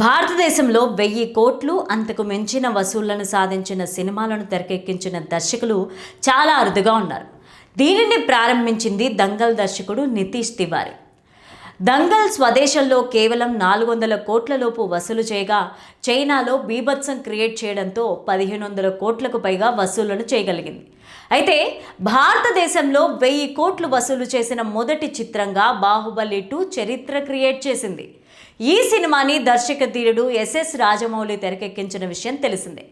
భారతదేశంలో వెయ్యి కోట్లు అంతకు మించిన వసూళ్ళను సాధించిన సినిమాలను తెరకెక్కించిన దర్శకులు చాలా అరుదుగా ఉన్నారు. దీనిని ప్రారంభించింది దంగల్ దర్శకుడు నితీష్ తివారీ. దంగల్ స్వదేశంలో కేవలం నాలుగు వందల కోట్లలోపు వసూలు చేయగా చైనాలో బీభత్సం క్రియేట్ చేయడంతో పదిహేను వందల కోట్లకు పైగా వసూళ్ళను చేయగలిగింది. అయితే భారతదేశంలో వెయ్యి కోట్లు వసూలు చేసిన మొదటి చిత్రంగా బాహుబలి టూ చరిత్ర క్రియేట్ చేసింది. ఈ సినిమాని దర్శక ధీరుడు ఎస్ఎస్ రాజమౌళి తెరకెక్కించిన విషయం తెలిసిందే.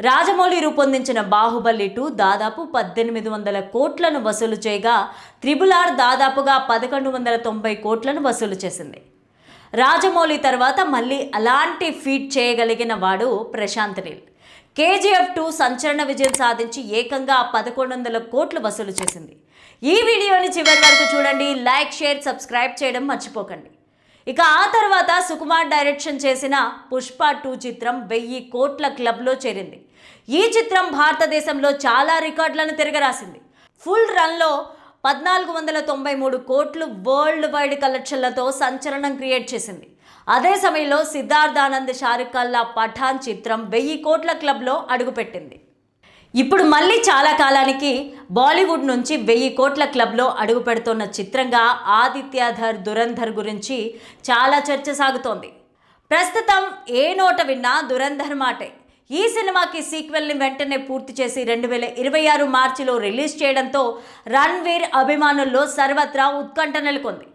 రాజమౌళి రూపొందించిన బాహుబలి టూ దాదాపు పద్దెనిమిది వందల కోట్లను వసూలు చేయగా త్రిబుల్ ఆర్ దాదాపుగా పదకొండు వందల తొంభై కోట్లను వసూలు చేసింది. రాజమౌళి తర్వాత మళ్ళీ అలాంటి ఫీట్ చేయగలిగిన వాడు ప్రశాంత్ నీల్. కేజీఎఫ్ టూ సంచలన విజయం సాధించి ఏకంగా పదకొండు వందల కోట్లు వసూలు చేసింది. ఈ వీడియోని చివరి వరకు చూడండి లైక్ షేర్ సబ్స్క్రైబ్ చేయడం మర్చిపోకండి. ఇక ఆ తర్వాత సుకుమార్ డైరెక్షన్ చేసిన పుష్ప టూ చిత్రం వెయ్యి కోట్ల క్లబ్లో చేరింది. ఈ చిత్రం భారతదేశంలో చాలా రికార్డులను తిరగరాసింది. ఫుల్ రన్లో పద్నాలుగు వందల తొంభై మూడు కోట్లు వరల్డ్ వైడ్ కలెక్షన్లతో సంచలనం క్రియేట్ చేసింది. అదే సమయంలో సిద్ధార్థానంద్ షారుఖ్ ఖాన్ల పఠాన్ చిత్రం వెయ్యి కోట్ల క్లబ్లో అడుగుపెట్టింది. ఇప్పుడు మళ్ళీ చాలా కాలానికి బాలీవుడ్ నుంచి వెయ్యి కోట్ల క్లబ్లో అడుగు పెడుతున్న చిత్రంగా ఆదిత్యధర్ దురంధర్ గురించి చాలా చర్చ సాగుతోంది. ప్రస్తుతం ఏ నోట విన్నా దురంధర్ మాటే. ఈ సినిమాకి సీక్వెల్ని వెంటనే పూర్తి చేసి రెండు వేల ఇరవై ఆరు మార్చిలో రిలీజ్ చేయడంతో రణ్వీర్ అభిమానుల్లో సర్వత్రా ఉత్కంఠ నెలకొంది.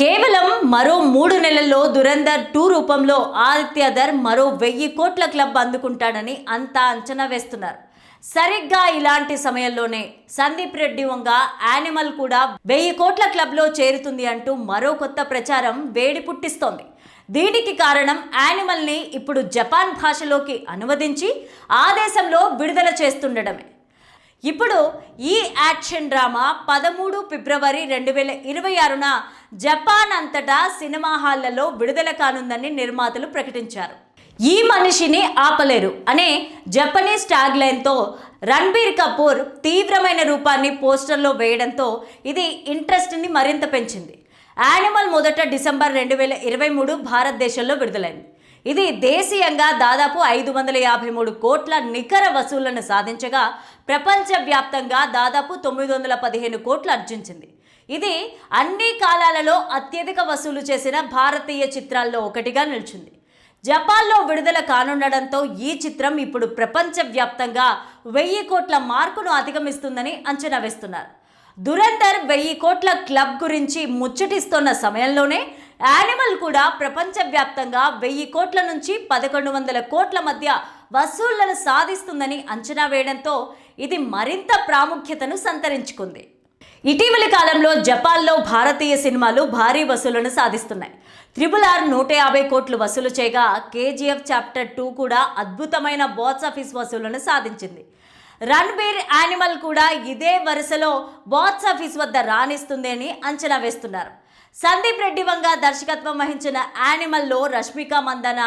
కేవలం మరో మూడు నెలల్లో దురంధర్ టూ రూపంలో ఆదిత్యధర్ మరో వెయ్యి కోట్ల క్లబ్ అందుకుంటాడని అంతా అంచనా వేస్తున్నారు. సరిగ్గా ఇలాంటి సమయంలోనే సందీప్ రెడ్డి వంగ యానిమల్ కూడా వెయ్యి కోట్ల క్లబ్లో చేరుతుంది అంటూ మరో కొత్త ప్రచారం వేడి పుట్టిస్తోంది. దీనికి కారణం యానిమల్ని ఇప్పుడు జపాన్ భాషలోకి అనువదించి ఆ దేశంలో విడుదల చేస్తుండడమే. ఇప్పుడు ఈ యాక్షన్ డ్రామా పదమూడు ఫిబ్రవరి రెండు వేల ఇరవై ఆరున జపాన్ అంతటా సినిమా హాళ్ళలో విడుదల కానుందని నిర్మాతలు ప్రకటించారు. ఈ మనిషిని ఆపలేరు అనే జపనీస్ ట్యాగ్ లైన్తో రణబీర్ కపూర్ తీవ్రమైన రూపాన్ని పోస్టర్లో వేయడంతో ఇది ఇంట్రెస్ట్ని మరింత పెంచింది. యానిమల్ మొదట డిసెంబర్ రెండు వేల ఇరవై మూడు భారతదేశంలో విడుదలైంది. ఇది దేశీయంగా దాదాపు ఐదు వందల యాభై మూడు కోట్ల నికర వసూళ్ళను సాధించగా ప్రపంచవ్యాప్తంగా దాదాపు తొమ్మిది వందల పదిహేను కోట్లు అర్జించింది. ఇది అన్ని కాలాలలో అత్యధిక వసూలు చేసిన భారతీయ చిత్రాల్లో ఒకటిగా నిలిచింది. జపాన్లో విడుదల కానుండడంతో ఈ చిత్రం ఇప్పుడు ప్రపంచవ్యాప్తంగా వెయ్యి కోట్ల మార్కును అధిగమిస్తుందని అంచనా వేస్తున్నారు. దురంధర్ వెయ్యి కోట్ల క్లబ్ గురించి ముచ్చటిస్తున్న సమయంలోనే యానిమల్ కూడా ప్రపంచవ్యాప్తంగా వెయ్యి కోట్ల నుంచి పదకొండు వందల కోట్ల మధ్య వసూళ్ళను సాధిస్తుందని అంచనా వేయడంతో ఇది మరింత ప్రాముఖ్యతను సంతరించుకుంది. ఇటీవలి కాలంలో జపాన్లో భారతీయ సినిమాలు భారీ వసూళ్ళను సాధిస్తున్నాయి. త్రిబుల్ ఆర్ నూట యాభై కోట్లు వసూలు చేయగా కేజీఎఫ్ చాప్టర్ టూ కూడా అద్భుతమైన బాక్స్ ఆఫీస్ వసూళ్ళను సాధించింది. రణ్బీర్ యానిమల్ కూడా ఇదే వరుసలో బాక్స్ ఆఫీస్ వద్ద రాణిస్తుంది అని అంచనా వేస్తున్నారు. సందీప్ రెడ్డి వంగ దర్శకత్వం వహించిన యానిమల్లో రష్మిక మందన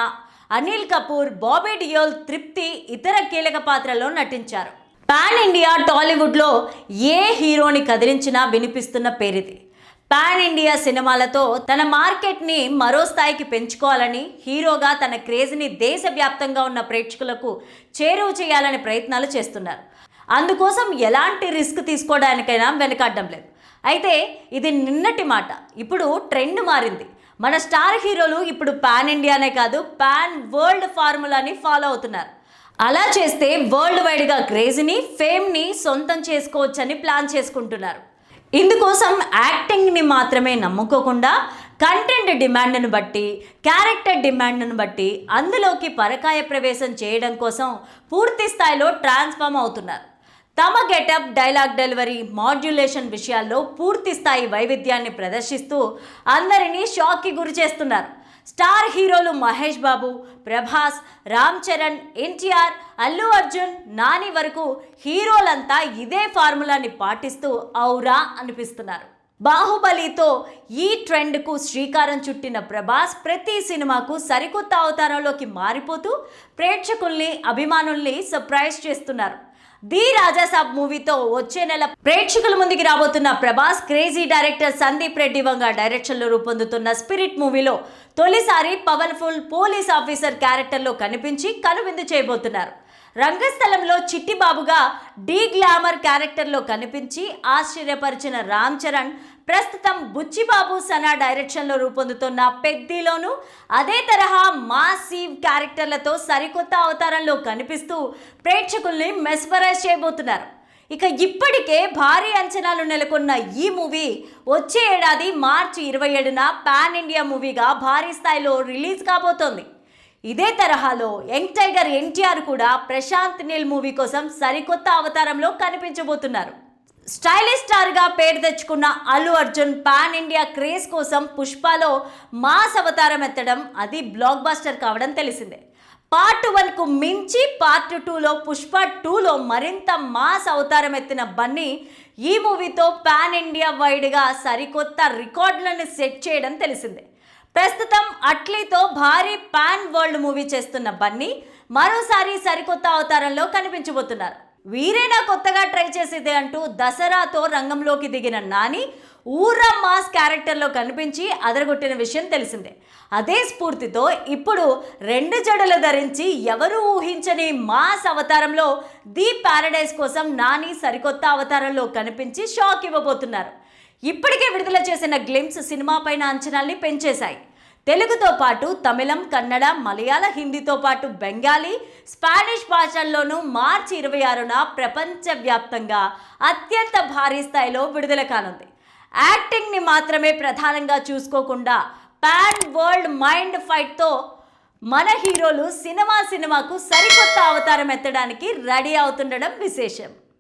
అనిల్ కపూర్ బాబీ డియోల్ తృప్తి ఇతర కీలక పాత్రల్లో నటించారు. పాన్ ఇండియా టాలీవుడ్లో ఏ హీరోని కదిలించినా వినిపిస్తున్న పేరిది. పాన్ ఇండియా సినిమాలతో తన మార్కెట్ని మరో స్థాయికి పెంచుకోవాలని హీరోగా తన క్రేజ్ని దేశవ్యాప్తంగా ఉన్న ప్రేక్షకులకు చేరువ చేయాలని ప్రయత్నాలు చేస్తున్నారు. అందుకోసం ఎలాంటి రిస్క్ తీసుకోవడానికైనా వెనకాడడం లేదు. అయితే ఇది నిన్నటి మాట. ఇప్పుడు ట్రెండ్ మారింది. మన స్టార్ హీరోలు ఇప్పుడు పాన్ ఇండియానే కాదు పాన్ వరల్డ్ ఫార్ములాని ఫాలో అవుతున్నారు. అలా చేస్తే వరల్డ్ వైడ్గా క్రేజ్ని ఫేమ్ని సొంతం చేసుకోవచ్చని ప్లాన్ చేసుకుంటున్నారు. ఇందుకోసం యాక్టింగ్ని మాత్రమే నమ్ముకోకుండా కంటెంట్ డిమాండ్ను బట్టి క్యారెక్టర్ డిమాండ్ను బట్టి అందులోకి పరకాయ ప్రవేశం చేయడం కోసం పూర్తి స్థాయిలో ట్రాన్స్ఫార్మ్ అవుతున్నారు. తమ గెటప్ డైలాగ్ డెలివరీ మాడ్యులేషన్ విషయాల్లో పూర్తి స్థాయి వైవిధ్యాన్ని ప్రదర్శిస్తూ అందరినీ షాక్కి గురి చేస్తున్నారు. స్టార్ హీరోలు మహేష్ బాబు ప్రభాస్ రామ్ చరణ్ ఎన్టీఆర్ అల్లు అర్జున్ నాని వరకు హీరోలంతా ఇదే ఫార్ములాని పాటిస్తూ ఔరా అనిపిస్తున్నారు. బాహుబలితో ఈ ట్రెండ్కు శ్రీకారం చుట్టిన ప్రభాస్ ప్రతి సినిమాకు సరికొత్త అవతారంలోకి మారిపోతూ ప్రేక్షకుల్ని అభిమానుల్ని సర్ప్రైజ్ చేస్తున్నారు. ది రాజాసాబ్ మూవీతో వచ్చే నెల ప్రేక్షకుల ముందుకి రాబోతున్న ప్రభాస్ క్రేజీ డైరెక్టర్ సందీప్ రెడ్డి వంగ డైరెక్షన్లో రూపొందుతున్న స్పిరిట్ మూవీలో తొలిసారి పవర్ఫుల్ పోలీస్ ఆఫీసర్ క్యారెక్టర్లో కనిపించి కనువిందు చేయబోతున్నారు. రంగస్థలంలో చిట్టి బాబుగా డీ గ్లామర్ క్యారెక్టర్లో కనిపించి ఆశ్చర్యపరిచిన రామ్ చరణ్ ప్రస్తుతం బుచ్చిబాబు సనా డైరెక్షన్లో రూపొందుతున్న పెద్దిలోను అదే తరహా మాసీవ్ క్యారెక్టర్లతో సరికొత్త అవతారంలో కనిపిస్తూ ప్రేక్షకుల్ని మెస్పరైజ్ చేయబోతున్నారు. ఇక ఇప్పటికే భారీ అంచనాలు నెలకొన్న ఈ మూవీ వచ్చే ఏడాది మార్చి ఇరవై ఏడున పాన్ ఇండియా మూవీగా భారీ స్థాయిలో రిలీజ్ కాబోతోంది. ఇదే తరహాలో యంగ్ టైగర్ ఎన్టీఆర్ కూడా ప్రశాంత్ నీల్ మూవీ కోసం సరికొత్త అవతారంలో కనిపించబోతున్నారు. స్టైలిష్ స్టార్గా పేరు తెచ్చుకున్న Allu Arjun pan India craze కోసం పుష్పలో మాస్ అవతారం ఎత్తడం అది బ్లాక్ బాస్టర్ కావడం తెలిసిందే. పార్ట్ వన్కు మించి పార్ట్ టూలో పుష్ప టూలో మరింత మాస్ అవతారం ఎత్తిన బన్నీ ఈ మూవీతో పాన్ ఇండియా వైడ్గా సరికొత్త రికార్డులను సెట్ చేయడం తెలిసిందే. ప్రస్తుతం అట్లీతో భారీ పాన్ వరల్డ్ మూవీ చేస్తున్న బన్నీ మరోసారి సరికొత్త అవతారంలో కనిపించబోతున్నారు. వీరైనా కొత్తగా ట్రై చేసేదే అంటూ దసరాతో రంగంలోకి దిగిన నాని ఊరా మాస్ క్యారెక్టర్లో కనిపించి అదరగొట్టిన విషయం తెలిసిందే. అదే స్ఫూర్తితో ఇప్పుడు రెండు జడలు ధరించి ఎవరు ఊహించని మాస్ అవతారంలో ది ప్యారడైజ్ కోసం నాని సరికొత్త అవతారంలో కనిపించి షాక్ ఇవ్వబోతున్నారు. ఇప్పటికే విడుదల చేసిన గ్లిమ్స్ సినిమా పైన అంచనాల్ని పెంచేశాయి. తెలుగుతో పాటు తమిళం కన్నడ మలయాళ హిందీతో పాటు బెంగాలీ స్పానిష్ భాషల్లోనూ మార్చి ఇరవై ఆరున ప్రపంచవ్యాప్తంగా అత్యంత భారీ స్థాయిలో విడుదల కానుంది. యాక్టింగ్ని మాత్రమే ప్రధానంగా చూసుకోకుండా పాన్ వరల్డ్ మైండ్ ఫైట్తో మన హీరోలు సినిమా సినిమాకు సరికొత్త అవతారం ఎత్తడానికి రెడీ అవుతుండడం విశేషం.